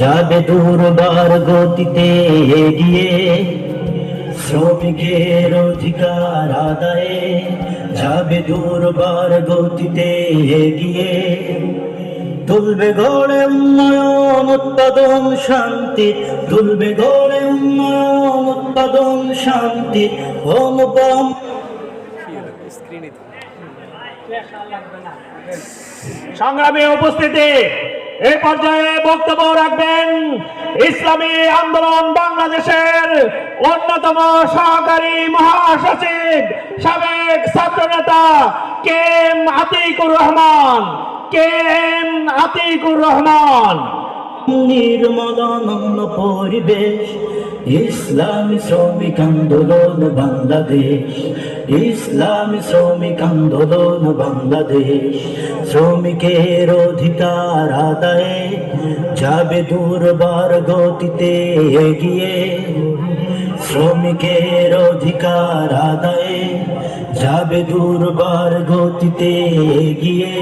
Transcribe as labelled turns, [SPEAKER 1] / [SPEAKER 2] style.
[SPEAKER 1] যাবে দুর্বার গতিতে এগিয়ে। শ্রমিকের অধিকার আদায়ে যাবে দুর্বার গতিতে এগিয়ে। তুলবে গড়ে উন্নয়ন, উৎপাদন, শান্তি। তুলবে গড়ে উন্নয়ন, উৎপাদন, শান্তি। হোম বম
[SPEAKER 2] সংগ্রামী উপস্থিতি। এই পর্যায়ে বক্তব্য রাখবেন ইসলামী আন্দোলন বাংলাদেশের অন্যতম সহকারী মহাসচিব, সাবেক ছাত্র নেতা K M Atikur Rahman. K M Atikur Rahman.
[SPEAKER 1] নির্মদন পরিবেশ ইসলামী শ্রমিক আন্দোলন বাংলাদেশ, ইসলামী শ্রমিক আন্দোলন বাংলাদেশ। শ্রমিকের অধিকার আদায়ে যাবে দুর্বার গতিতে এগিয়ে। শ্রমিকের অধিকার আদায়ে যাবে দুর্বার গতিতে এগিয়ে।